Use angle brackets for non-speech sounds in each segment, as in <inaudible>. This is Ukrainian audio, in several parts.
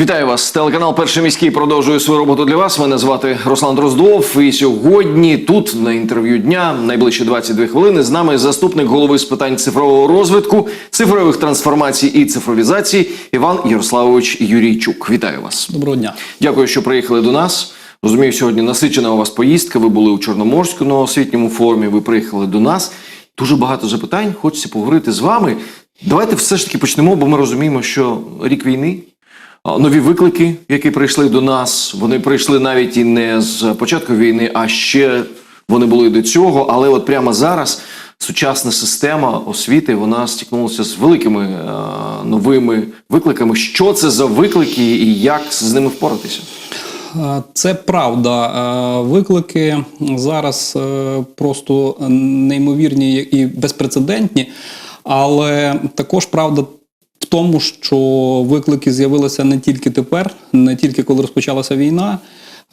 Вітаю вас. Телеканал Перший міський продовжує свою роботу для вас. Мене звати Руслан Дроздов. І сьогодні тут на інтерв'ю дня найближчі 22 хвилини з нами заступник голови з питань цифрового розвитку, цифрових трансформацій і цифровізації Іван Ярославович Юрійчук. Вітаю вас. Доброго дня. Дякую, що приїхали до нас. Розумію, сьогодні насичена у вас поїздка. Ви були у Чорноморську на освітньому форумі. Ви приїхали до нас. Дуже багато запитань. Хочеться поговорити з вами. Давайте все ж таки почнемо, бо ми розуміємо, що рік війни. Нові виклики, які прийшли до нас, вони прийшли навіть і не з початку війни, а ще вони були до цього. Але от прямо зараз сучасна система освіти вона стикнулася з великими е, новими викликами. Що це за виклики і як з ними впоратися? Е, Це правда. Е, Виклики зараз е, просто неймовірні і безпрецедентні, але також правда тому, що виклики з'явилися не тільки тепер, не тільки коли розпочалася війна.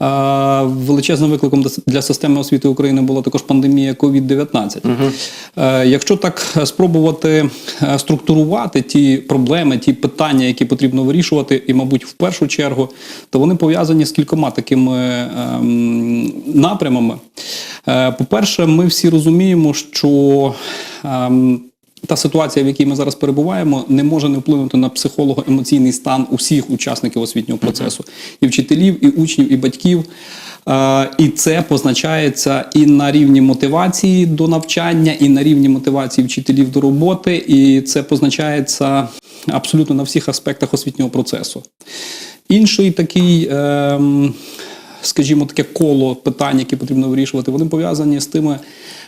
Е, Величезним викликом для системи освіти України була також пандемія COVID-19. Е, Якщо так спробувати е, структурувати ті проблеми, ті питання, які потрібно вирішувати, і, мабуть, в першу чергу, то вони пов'язані з кількома такими ем, напрямами. Е, По-перше, ми всі розуміємо, що ем, та ситуація, в якій ми зараз перебуваємо, не може не вплинути на психолого-емоційний стан усіх учасників освітнього процесу, і вчителів, і учнів, і батьків. Е, І це позначається і на рівні мотивації до навчання, і на рівні мотивації вчителів до роботи, і це позначається абсолютно на всіх аспектах освітнього процесу. Інший такий. ем, Скажімо, таке коло питань, які потрібно вирішувати, вони пов'язані з тими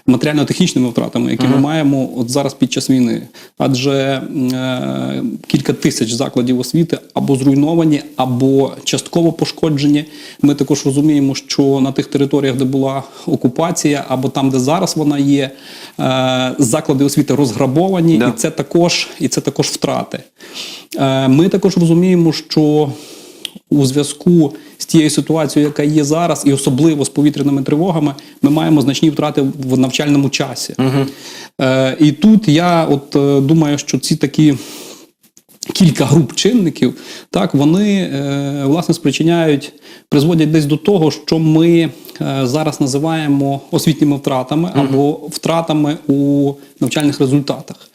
матеріально-технічними втратами, які ми маємо от зараз під час війни. Адже е, кілька тисяч закладів освіти або зруйновані, або частково пошкоджені. Ми також розуміємо, що на тих територіях, де була окупація, або там, де зараз вона є, е, заклади освіти розграбовані, Да. і це також, і це також втрати. Е, ми також розуміємо, що у зв'язку з тією ситуацією, яка є зараз, і особливо з повітряними тривогами, ми маємо значні втрати в навчальному часі. Е, і тут я от е, думаю, що ці такі. Кілька груп чинників, так вони е, власне спричиняють, призводять десь до того, що ми е, зараз називаємо освітніми втратами або втратами у навчальних результатах.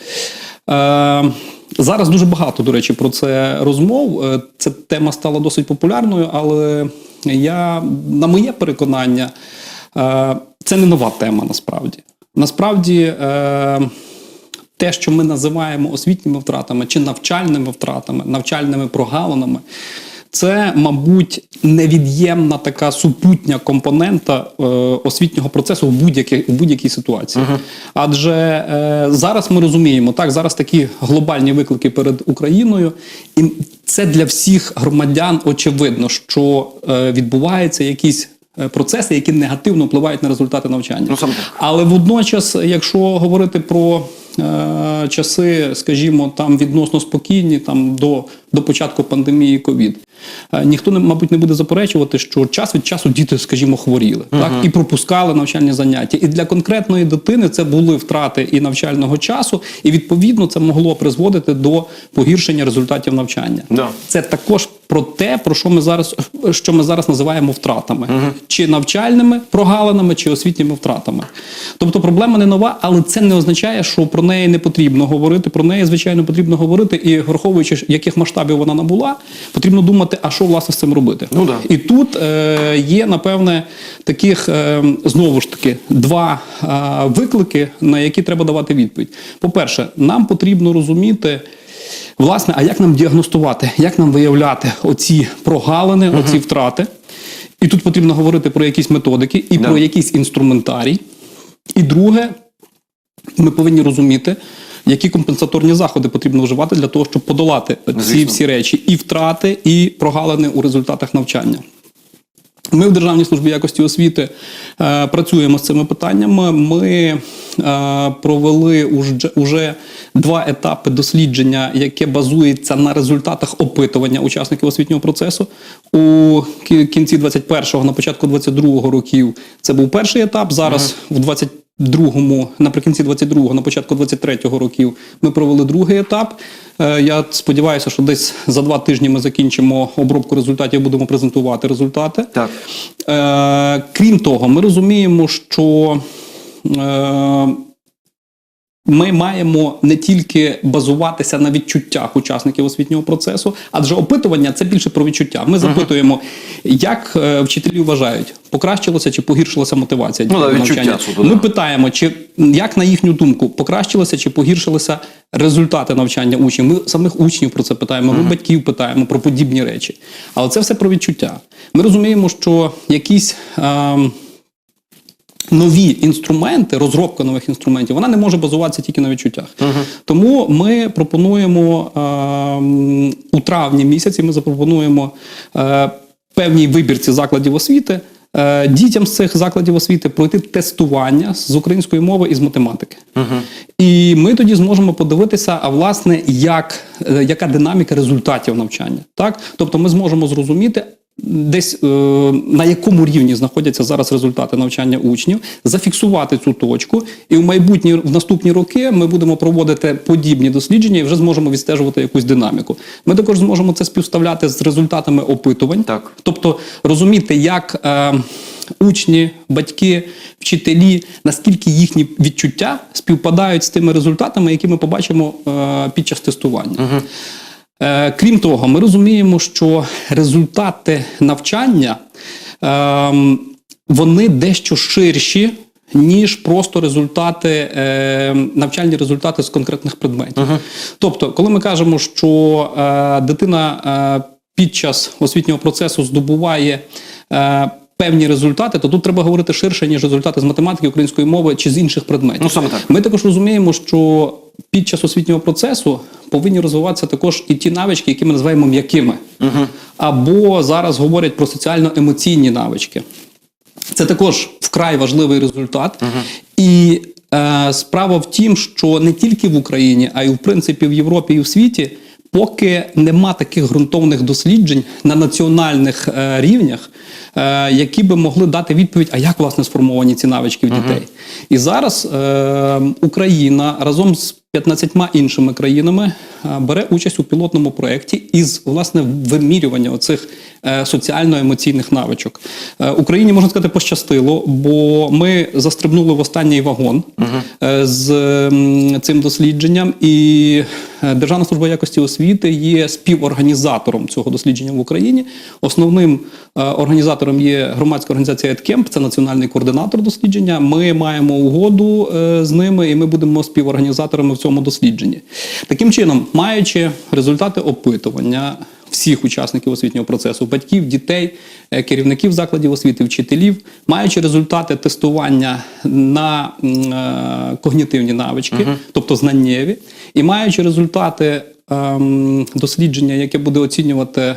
Е, Зараз дуже багато, до речі, про це розмов. Е, Ця тема стала досить популярною, але я, на моє переконання, е, це не нова тема насправді. Насправді, те, що ми називаємо освітніми втратами чи навчальними втратами, навчальними прогалинами, це, мабуть, невід'ємна така супутня компонента е, освітнього процесу в будь-якій, будь-якій ситуації. Адже е, зараз ми розуміємо, так, зараз такі глобальні виклики перед Україною, і це для всіх громадян очевидно, що е, відбуваються якісь е, процеси, які негативно впливають на результати навчання. Ну, саме. Але водночас, якщо говорити про е, часи, скажімо, там відносно спокійні, там до, до початку пандемії ковід, ніхто не мабуть не буде заперечувати, що час від часу діти, скажімо, хворіли, так і пропускали навчальні заняття. І для конкретної дитини це були втрати і навчального часу, і відповідно це могло призводити до погіршення результатів навчання. Да. Це також про те, про що ми зараз, що ми зараз називаємо втратами, чи навчальними прогалинами, чи освітніми втратами. Тобто проблема не нова, але це не означає, що про неї не потрібно говорити. Про неї, звичайно, потрібно говорити, і враховуючи, яких масштабів вона набула, потрібно думати, а що власне з цим робити. Ну да. І тут е, є, напевне, таких е, знову ж таки два е, виклики, на які треба давати відповідь. По-перше, нам потрібно розуміти. Власне, а як нам діагностувати, як нам виявляти оці прогалини, оці втрати? І тут потрібно говорити про якісь методики і Да. про якийсь інструментарій. І друге, ми повинні розуміти, які компенсаторні заходи потрібно вживати для того, щоб подолати ці Звісно. всі речі, і втрати, і прогалини у результатах навчання. Ми в Державній службі якості освіти е, працюємо з цими питаннями. Ми е, провели уже, уже два етапи дослідження, яке базується на результатах опитування учасників освітнього процесу. У кінці 21-го, на початку 22-го років це був перший етап. Зараз в 20 22-му, наприкінці 22-го, на початку 23-го років ми провели другий етап. Е, Я сподіваюся, що десь за два тижні ми закінчимо обробку результатів, будемо презентувати результати. Так. Е, крім того, ми розуміємо, що е, ми маємо не тільки базуватися на відчуттях учасників освітнього процесу, адже опитування це більше про відчуття. Ми запитуємо, як е, вчителі вважають, покращилася чи погіршилася мотивація Ну, до відчуття навчання. Ми питаємо, чи як на їхню думку покращилися чи погіршилися результати навчання учнів. Ми самих учнів про це питаємо, ми батьків питаємо про подібні речі. Але це все про відчуття. Ми розуміємо, що якісь. ем, Нові інструменти, розробка нових інструментів, вона не може базуватися тільки на відчуттях. Тому ми пропонуємо ем, у травні місяці. Ми запропонуємо е, певній вибірці закладів освіти е, дітям з цих закладів освіти пройти тестування з української мови і з математики. І ми тоді зможемо подивитися, а власне, як, е, яка динаміка результатів навчання. Так? Тобто ми зможемо зрозуміти. Десь е, на якому рівні знаходяться зараз результати навчання учнів, зафіксувати цю точку, і в майбутні в наступні роки ми будемо проводити подібні дослідження і вже зможемо відстежувати якусь динаміку. Ми також зможемо це співставляти з результатами опитувань, Так. тобто розуміти, як е, учні, батьки, вчителі, наскільки їхні відчуття співпадають з тими результатами, які ми побачимо е, під час тестування. Е, Крім того, ми розуміємо, що результати навчання ем, вони дещо ширші. Ніж просто результати, е, навчальні результати з конкретних предметів. Тобто, коли ми кажемо, що е, дитина е, під час освітнього процесу здобуває е, певні результати, то тут треба говорити ширше, ніж результати з математики, української мови чи з інших предметів. Ну, саме так. Ми також розуміємо, що під час освітнього процесу повинні розвиватися також і ті навички, які ми називаємо м'якими. Або зараз говорять про соціально-емоційні навички. Це також вкрай важливий результат. І е, справа в тім, що не тільки в Україні, а й в принципі в Європі і в світі, поки нема таких ґрунтовних досліджень на національних е, рівнях, е, які би могли дати відповідь, а як власне сформовані ці навички в дітей. І зараз е, Україна разом з 15 іншими країнами е, бере участь у пілотному проєкті із власне вимірювання оцих е, соціально-емоційних навичок. Е, Україні можна сказати пощастило, бо ми застрибнули в останній вагон з цим дослідженням, і Державна служба якості освіти є співорганізатором цього дослідження в Україні. Основним організатором є громадська організація «Едкемп», це національний координатор дослідження. Ми маємо угоду з ними, і ми будемо співорганізаторами в цьому дослідженні. Таким чином, маючи результати опитування всіх учасників освітнього процесу, батьків, дітей, е, керівників закладів освіти, вчителів, маючи результати тестування на е, когнітивні навички, тобто знаннєві, і маючи результати дослідження, яке буде оцінювати е,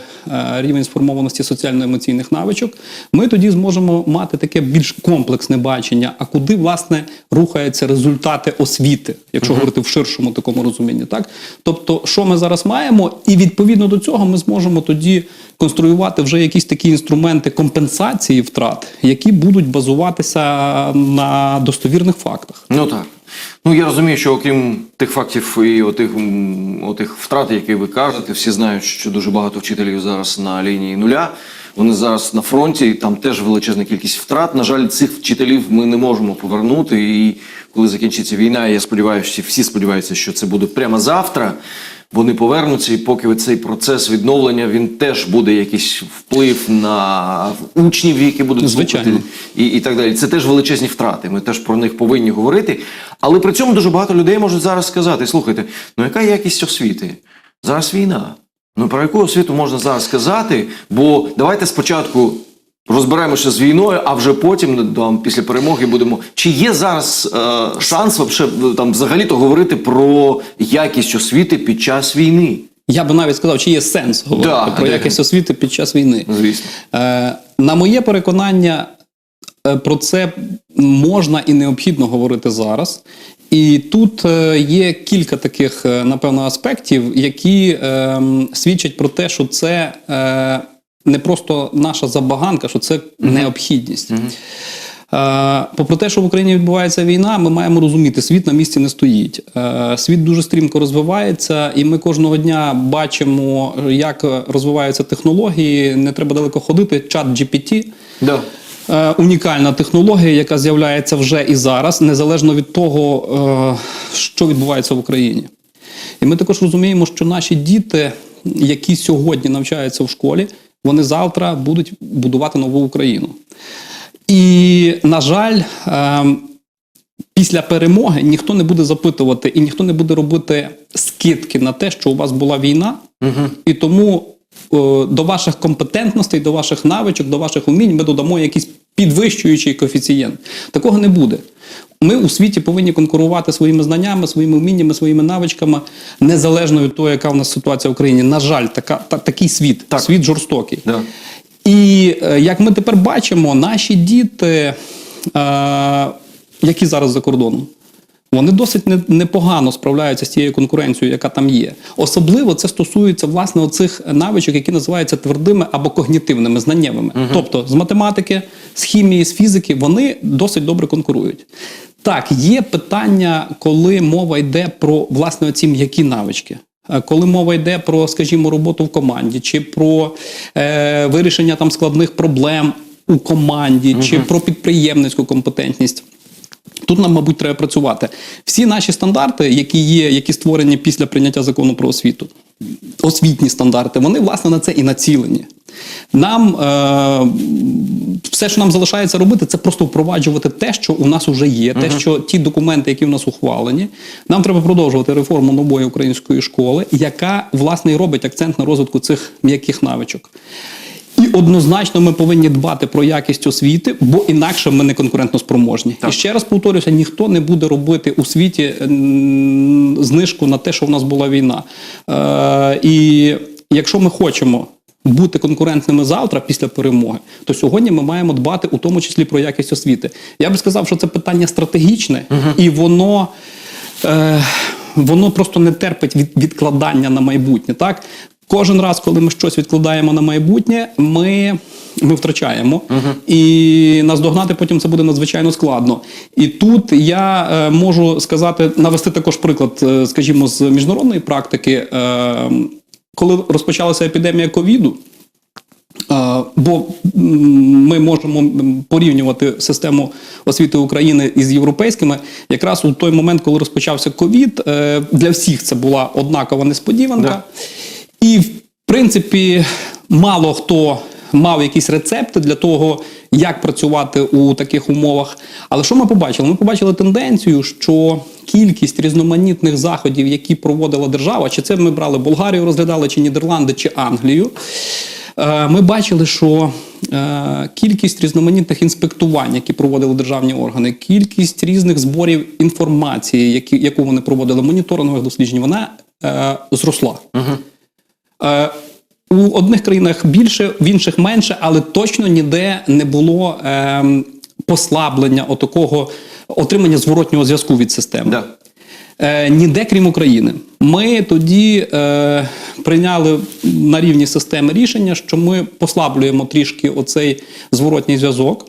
рівень сформованості соціально-емоційних навичок, ми тоді зможемо мати таке більш комплексне бачення, а куди власне рухаються результати освіти, якщо говорити в ширшому такому розумінні. Так? Тобто, що ми зараз маємо, і відповідно до цього ми зможемо тоді конструювати вже якісь такі інструменти компенсації втрат, які будуть базуватися на достовірних фактах. Ну так. Ну я розумію, що окрім тих фактів і отих, отих втрат, які ви кажете, всі знають, що дуже багато вчителів зараз на лінії нуля. Вони зараз на фронті, і там теж величезна кількість втрат. На жаль, цих вчителів ми не можемо повернути. І коли закінчиться війна, я сподіваюся, всі сподіваються, що це буде прямо завтра. Вони повернуться, і поки цей процес відновлення він теж буде якийсь вплив на учнів, які будуть Звичайно. і, і так далі. Це теж величезні втрати. Ми теж про них повинні говорити. Але при цьому дуже багато людей можуть зараз сказати: слухайте, ну яка якість освіти? Зараз війна. Ну про яку освіту можна зараз сказати? Бо давайте спочатку розберемося з війною, а вже потім там, після перемоги будемо. Чи є зараз е, шанс вообще, там взагалі-то говорити про якість освіти під час війни? Я би навіть сказав, чи є сенс говорити Да, про да. якість освіти під час війни. Звісно. Е, на моє переконання, е, про це можна і необхідно говорити зараз. І тут е, є кілька таких, е, напевно, аспектів, які е, свідчать про те, що це е, не просто наша забаганка, що це необхідність. Попри те, що в Україні відбувається війна, ми маємо розуміти, світ на місці не стоїть. Світ дуже стрімко розвивається, і ми кожного дня бачимо, як розвиваються технології. Не треба далеко ходити. Чат GPT Да. Унікальна технологія, яка з'являється вже і зараз, незалежно від того, е, що відбувається в Україні. І ми також розуміємо, що наші діти, які сьогодні навчаються в школі, вони завтра будуть будувати нову Україну. І, на жаль, е, після перемоги ніхто не буде запитувати і ніхто не буде робити скидки на те, що у вас була війна, і тому е, до ваших компетентностей, до ваших навичок, до ваших умінь ми додамо якийсь підвищуючий коефіцієнт. Такого не буде. Ми у світі повинні конкурувати своїми знаннями, своїми вміннями, своїми навичками, незалежно від того, яка в нас ситуація в Україні. На жаль, така, та, такий світ, Так. світ жорстокий. Да. І е, як ми тепер бачимо, наші діти, е, які зараз за кордоном, вони досить непогано справляються з тією конкуренцією, яка там є. Особливо це стосується власне оцих навичок, які називаються твердими або когнітивними, знаннєвими. Тобто з математики, з хімії, з фізики вони досить добре конкурують. Так, є питання, коли мова йде про власне оці м'які навички. Е, Коли мова йде про, скажімо, роботу в команді, чи про е, вирішення там складних проблем у команді, чи про підприємницьку компетентність. Тут нам, мабуть, треба працювати. Всі наші стандарти, які є, які створені після прийняття закону про освіту, освітні стандарти, вони власне на це і націлені. Нам е, все, що нам залишається робити, це просто впроваджувати те, що у нас вже є, те, що ті документи, які в нас ухвалені. Нам треба продовжувати реформу нової української школи, яка власне і робить акцент на розвитку цих м'яких навичок. І однозначно ми повинні дбати про якість освіти, бо інакше ми не конкурентно спроможні. І ще раз повторюся: ніхто не буде робити у світі знижку на те, що в нас була війна. Е, і якщо ми хочемо бути конкурентними завтра після перемоги, то сьогодні ми маємо дбати у тому числі про якість освіти. Я би сказав, що це питання стратегічне, і воно. Е, Воно просто не терпить від відкладання на майбутнє. Так кожен раз, коли ми щось відкладаємо на майбутнє, ми, ми втрачаємо, і наздогнати потім це буде надзвичайно складно. І тут я е, можу сказати, навести також приклад, е, скажімо, з міжнародної практики, е, коли розпочалася епідемія ковіду. Е, Бо ми можемо порівнювати систему освіти України із європейськими. Якраз у той момент, коли розпочався ковід, е, для всіх це була однакова несподіванка. І, в принципі, мало хто мав якісь рецепти для того, як працювати у таких умовах. Але що ми побачили? Ми побачили тенденцію, що кількість різноманітних заходів, які проводила держава, чи це ми брали Болгарію, розглядали, чи Нідерланди, чи Англію. Е, Ми бачили, що е, кількість різноманітних інспектувань, які проводили державні органи, кількість різних зборів інформації, яку вони проводили, моніторингових досліджень, вона е, зросла. Е, у одних країнах більше, в інших менше, але точно ніде не було е, послаблення отакого отримання зворотнього зв'язку від системи. Да. Е, ніде крім України. Ми тоді е, прийняли на рівні системи рішення, що ми послаблюємо трішки оцей зворотній зв'язок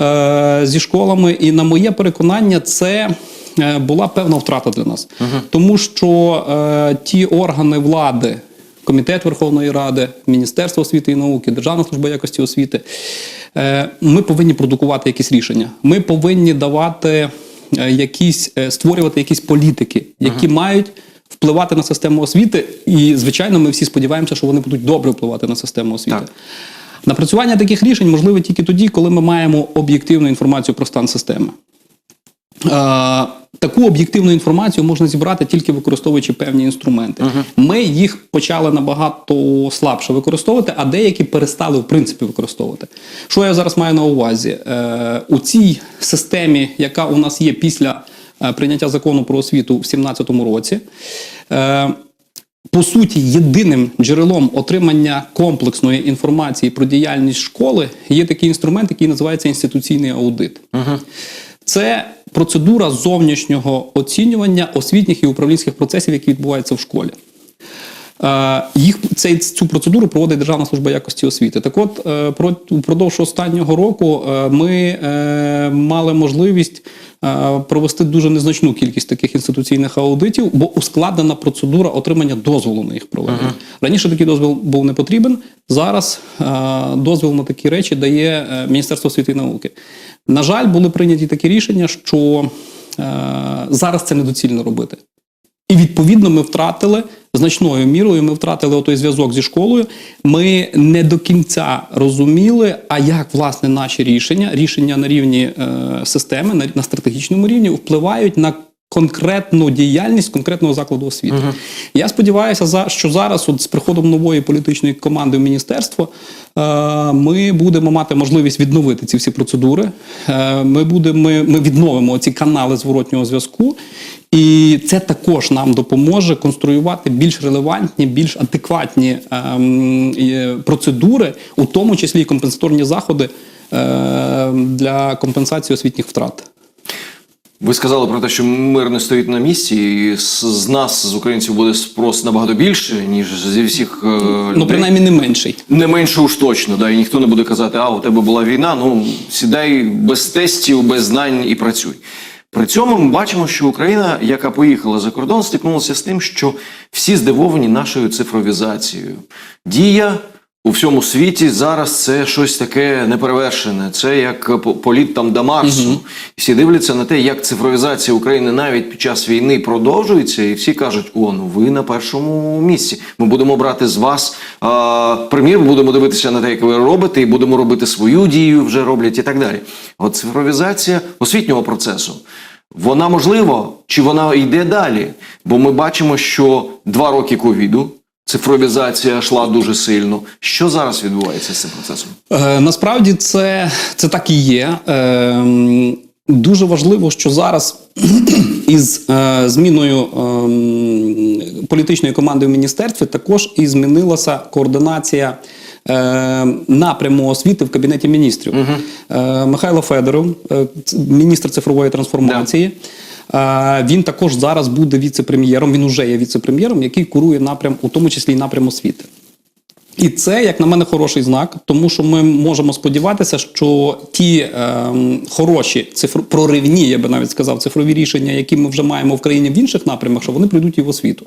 е, зі школами. І на моє переконання, це е, була певна втрата для нас, тому що е, ті органи влади. Комітет Верховної Ради, Міністерство освіти і науки, Державна служба якості освіти. Е, Ми повинні продукувати якісь рішення. Ми повинні давати е, якісь е, створювати якісь політики, які мають впливати на систему освіти. І, звичайно, ми всі сподіваємося, що вони будуть добре впливати на систему освіти. Так. Напрацювання таких рішень можливе тільки тоді, коли ми маємо об'єктивну інформацію про стан системи. Таку об'єктивну інформацію можна зібрати тільки використовуючи певні інструменти. Ми їх почали набагато слабше використовувати, а деякі перестали в принципі використовувати. Що я зараз маю на увазі? Е, у цій системі, яка у нас є після е, прийняття закону про освіту в 2017 році. Е, по суті, єдиним джерелом отримання комплексної інформації про діяльність школи є такий інструмент, який називається інституційний аудит. Це процедура зовнішнього оцінювання освітніх і управлінських процесів, які відбуваються в школі. Е, Їх цей цю процедуру проводить Державна служба якості освіти. Так, от е, про впродовж останнього року е, ми е, мали можливість е, провести дуже незначну кількість таких інституційних аудитів, бо ускладнена процедура отримання дозволу на їх проведення. Раніше такий дозвіл був не потрібен. Зараз е, дозвіл на такі речі дає е, Міністерство освіти і науки. На жаль, були прийняті такі рішення, що е, зараз це недоцільно робити. І відповідно ми втратили значною мірою. Ми втратили той зв'язок зі школою. Ми не до кінця розуміли, а як власне наші рішення, рішення на рівні е, системи, на, на стратегічному рівні, впливають на конкретну діяльність конкретного закладу освіти. Я сподіваюся, що зараз, от з приходом нової політичної команди в міністерство, е, ми будемо мати можливість відновити ці всі процедури. Е, ми будемо ми, ми відновимо ці канали зворотнього зв'язку. І це також нам допоможе конструювати більш релевантні, більш адекватні ем, процедури, у тому числі і компенсаторні заходи е, для компенсації освітніх втрат. Ви сказали про те, що мир не стоїть на місці, і з, нас, з українців, буде спрос набагато більше, ніж зі всіх е, людей. Ну, принаймні, не менший. Не менше уж точно, да, і ніхто не буде казати, а у тебе була війна. Ну сідай без тестів, без знань і працюй. При цьому ми бачимо, що Україна, яка поїхала за кордон, стикнулася з тим, що всі здивовані нашою цифровізацією. Дія у всьому світі зараз це щось таке неперевершене. Це як по- політ там до Марсу. І всі дивляться на те, як цифровізація України навіть під час війни продовжується, і всі кажуть: о, ну ви на першому місці. Ми будемо брати з вас а, примір, будемо дивитися на те, як ви робите, і будемо робити свою дію, вже роблять і так далі. От цифровізація освітнього процесу. Вона можлива чи вона йде далі? Бо ми бачимо, що два роки ковіду цифровізація йшла дуже сильно. Що зараз відбувається з цим процесом? Е, насправді це, це так і є. Е, дуже важливо, що зараз <clears throat> із е, зміною е, політичної команди в міністерстві також і змінилася координація. е, Напряму освіти в кабінеті міністрів Е, Михайло Федоров, е, міністр цифрової трансформації. Е, Він також зараз буде віце-прем'єром. Він уже є віце-прем'єром, який курує напрям, у тому числі і напрям освіти. І це, як на мене, хороший знак, тому що ми можемо сподіватися, що ті ем, хороші цифр... проривні, я би навіть сказав, цифрові рішення, які ми вже маємо в країні в інших напрямах, що вони прийдуть і в освіту.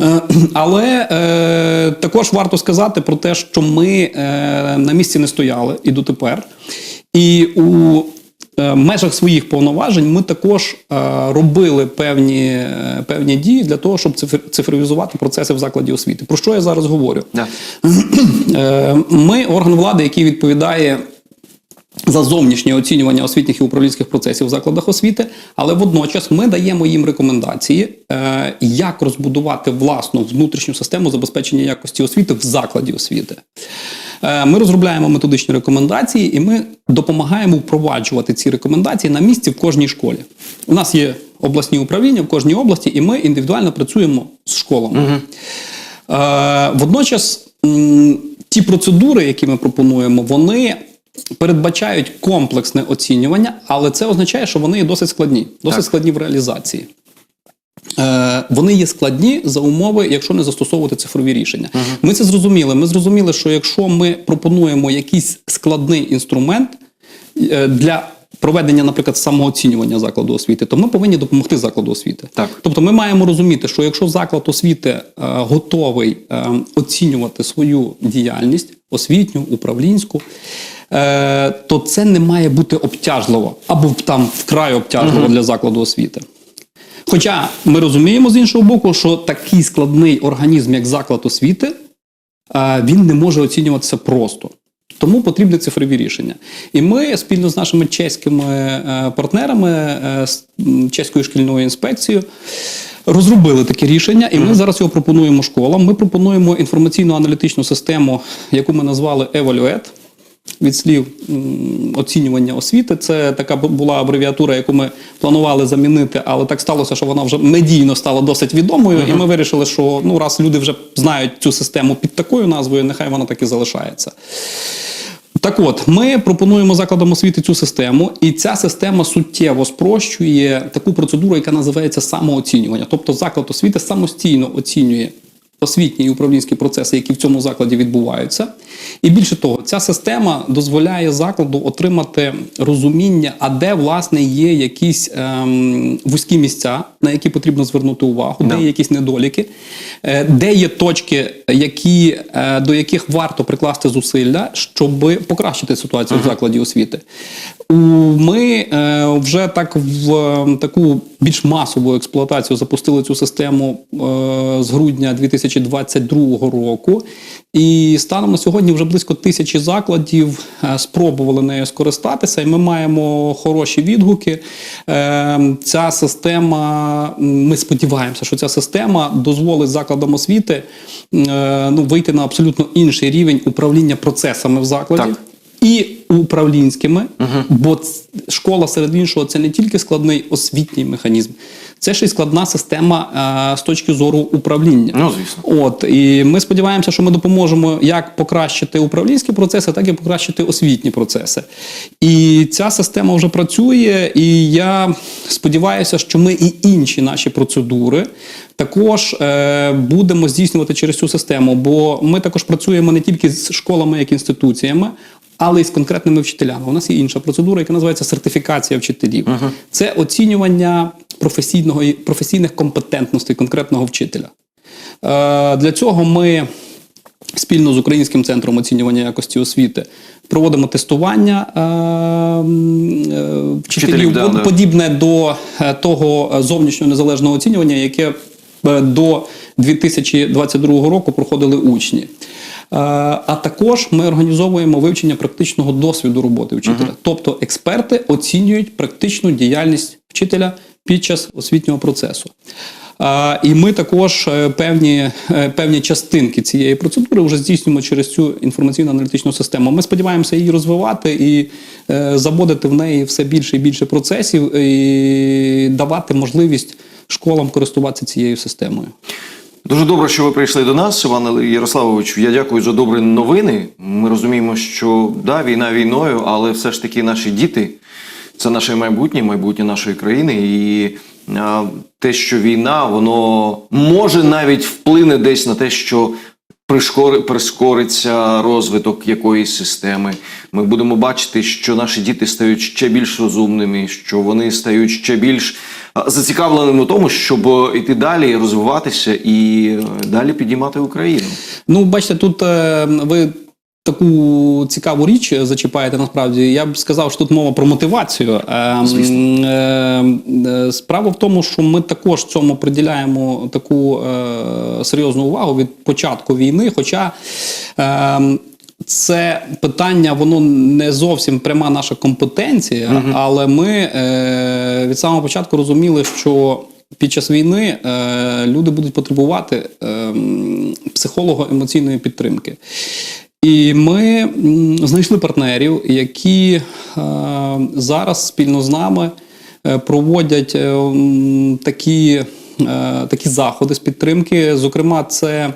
Е, але е, також варто сказати про те, що ми е, на місці не стояли і дотепер. І у е, межах своїх повноважень ми також е, робили певні, е, певні дії для того, щоб цифр- цифровізувати процеси в закладі освіти. Про що я зараз говорю? Е, Ми орган влади, який відповідає за зовнішнє оцінювання освітніх і управлінських процесів в закладах освіти, але водночас ми даємо їм рекомендації, е, як розбудувати власну внутрішню систему забезпечення якості освіти в закладі освіти. Е, Ми розробляємо методичні рекомендації, і ми допомагаємо впроваджувати ці рекомендації на місці в кожній школі. У нас є обласні управління в кожній області, і ми індивідуально працюємо з школами. Е, Водночас ті процедури, які ми пропонуємо, вони передбачають комплексне оцінювання, але це означає, що вони є досить складні, досить Так. складні в реалізації. Е, Вони є складні за умови, якщо не застосовувати цифрові рішення. Ми це зрозуміли. Ми зрозуміли, що якщо ми пропонуємо якийсь складний інструмент е, для проведення, наприклад, самооцінювання закладу освіти, то ми повинні допомогти закладу освіти. Так. Тобто ми маємо розуміти, що якщо заклад освіти е, готовий е, оцінювати свою діяльність освітню, управлінську, то це не має бути обтяжливо або там вкрай обтяжливо для закладу освіти. Хоча ми розуміємо з іншого боку, що такий складний організм, як заклад освіти, е, він не може оцінюватися просто. Тому потрібні цифрові рішення. І ми спільно з нашими чеськими е, партнерами, е, з чеською шкільною інспекцією, розробили таке рішення, і ми зараз його пропонуємо школам. Ми пропонуємо інформаційно-аналітичну систему, яку ми назвали Evaluate. Від слів оцінювання освіти. Це така була абревіатура, яку ми планували замінити, але так сталося, що вона вже медійно стала досить відомою. І ми вирішили, що ну раз люди вже знають цю систему під такою назвою, нехай вона так і залишається. Так от, ми пропонуємо закладам освіти цю систему, і ця система суттєво спрощує таку процедуру, яка називається самооцінювання. Тобто заклад освіти самостійно оцінює освітні і управлінські процеси, які в цьому закладі відбуваються. І більше того, ця система дозволяє закладу отримати розуміння, а де власне є якісь ем, вузькі місця, на які потрібно звернути увагу, Да. де є якісь недоліки, е, де є точки, які, е, до яких варто прикласти зусилля, щоб покращити ситуацію в закладі освіти. Ми е, вже так в таку більш масову експлуатацію запустили цю систему е, з грудня 2022 року. І станом на сьогодні вже близько тисячі закладів е, спробували нею скористатися, і ми маємо хороші відгуки. Ця система, ми сподіваємося, що ця система дозволить закладам освіти ну, вийти на абсолютно інший рівень управління процесами в закладі. Так. І управлінськими, бо школа серед іншого це не тільки складний освітній механізм, це ще й складна система е, з точки зору управління. Ну, звісно. От і ми сподіваємося, що ми допоможемо як покращити управлінські процеси, так і покращити освітні процеси. І ця система вже працює, і я сподіваюся, що ми і інші наші процедури також е, будемо здійснювати через цю систему, бо ми також працюємо не тільки з школами як інституціями. Але й з конкретними вчителями. У нас є інша процедура, яка називається сертифікація вчителів. Це оцінювання професійного і професійних компетентностей конкретного вчителя. Е, Для цього ми спільно з Українським центром оцінювання якості освіти проводимо тестування е, е, вчителів, Вчителів, да, да. подібне до е, того зовнішнього незалежного оцінювання, яке е, до 2022 року проходили учні. Е, А також ми організовуємо вивчення практичного досвіду роботи вчителя. Тобто експерти оцінюють практичну діяльність вчителя під час освітнього процесу. А, І ми також е, певні, е, певні частинки цієї процедури вже здійснюємо через цю інформаційно-аналітичну систему. Ми сподіваємося її розвивати і е, заводити в неї все більше і більше процесів і давати можливість школам користуватися цією системою. Дуже добре, що ви прийшли до нас, Іван Ярославович. Я дякую за добрі новини. Ми розуміємо, що да, війна війною, але все ж таки наші діти це наше майбутнє, майбутнє нашої країни. І те, що війна, воно може навіть вплине десь на те, що прискориться розвиток якоїсь системи. Ми будемо бачити, що наші діти стають ще більш розумними, що вони стають ще більш зацікавленими в тому, щоб іти йти далі, розвиватися і е, далі підіймати Україну. Ну, бачите, тут е, ви таку цікаву річ зачіпаєте насправді. Я б сказав, що тут мова про мотивацію. Е, м, е, е, Справа в тому, що ми також цьому приділяємо таку е, серйозну увагу від початку війни. Хоча е, це питання, воно не зовсім пряма наша компетенція, але ми е, від самого початку розуміли, що під час війни е, люди будуть потребувати е, м, психолого-емоційної підтримки. І ми знайшли партнерів, які е, зараз спільно з нами е, проводять е, такі, такі заходи з підтримки. Зокрема, це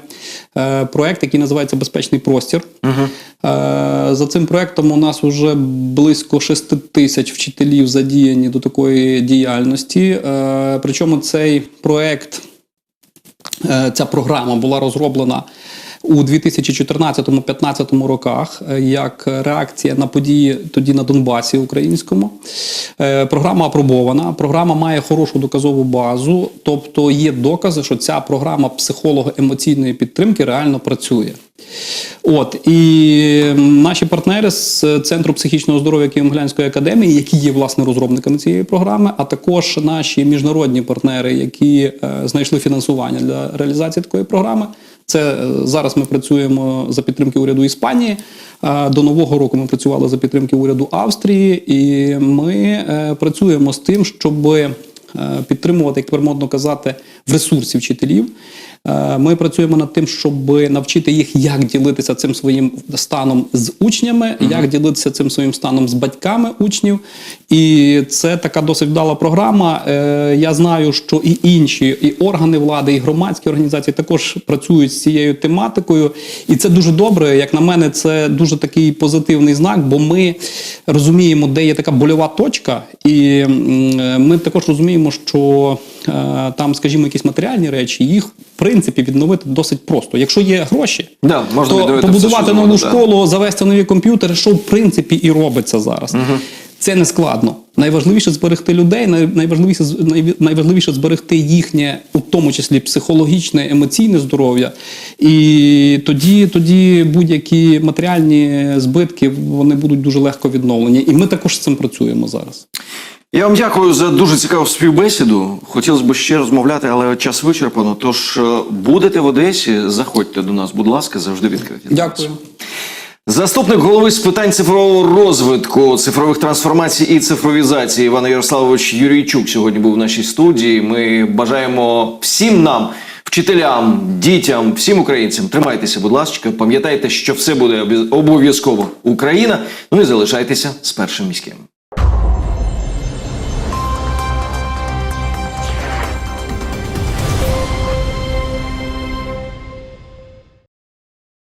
е, проект, який називається Безпечний простір. Е, За цим проектом у нас вже близько 6 тисяч вчителів задіяні до такої діяльності. Е, Причому цей проект Е, Ця програма була розроблена у 2014-15 роках е, як реакція на події тоді на Донбасі українському. Е, Програма апробована, програма має хорошу доказову базу, тобто є докази, що ця програма психолого-емоційної підтримки реально працює. От і наші партнери з центру психічного здоров'я Києво-Могилянської академії, які є власне розробниками цієї програми, а також наші міжнародні партнери, які е, знайшли фінансування для реалізації такої програми. Це е, зараз ми працюємо за підтримки уряду Іспанії. е, До нового року ми працювали за підтримки уряду Австрії, і ми е, працюємо з тим, щоб підтримувати, як тепер модно казати, в ресурсі вчителів. Е, Ми працюємо над тим, щоб навчити їх, як ділитися цим своїм станом з учнями, як ділитися цим своїм станом з батьками учнів. І це така досить вдала програма. Е, Я знаю, що і інші, і органи влади, і громадські організації також працюють з цією тематикою. І це дуже добре. Як на мене, це дуже такий позитивний знак, бо ми розуміємо, де є така больова точка, і е, ми також розуміємо, що е, там, скажімо, якісь матеріальні речі, їх в принципі відновити досить просто. Якщо є гроші, Да, можна то все, побудувати що нову да. школу, завести нові комп'ютери, що в принципі і робиться зараз. Це не складно. Найважливіше зберегти людей, найважливіше, найважливіше зберегти їхнє, у тому числі психологічне, емоційне здоров'я. І тоді, тоді будь-які матеріальні збитки вони будуть дуже легко відновлені. І ми також з цим працюємо зараз. Я вам дякую за дуже цікаву співбесіду. Хотілося б ще розмовляти, але час вичерпано. Тож е, будете в Одесі, заходьте до нас, будь ласка, завжди відкриті. Дякую. Заступник голови з питань цифрового розвитку, цифрових трансформацій і цифровізації Іван Ярославович Юрійчук сьогодні був в нашій студії. Ми бажаємо всім нам, вчителям, дітям, всім українцям. Тримайтеся, будь ласка, пам'ятайте, що все буде обов'язково Україна. Ну і залишайтеся з першим міським.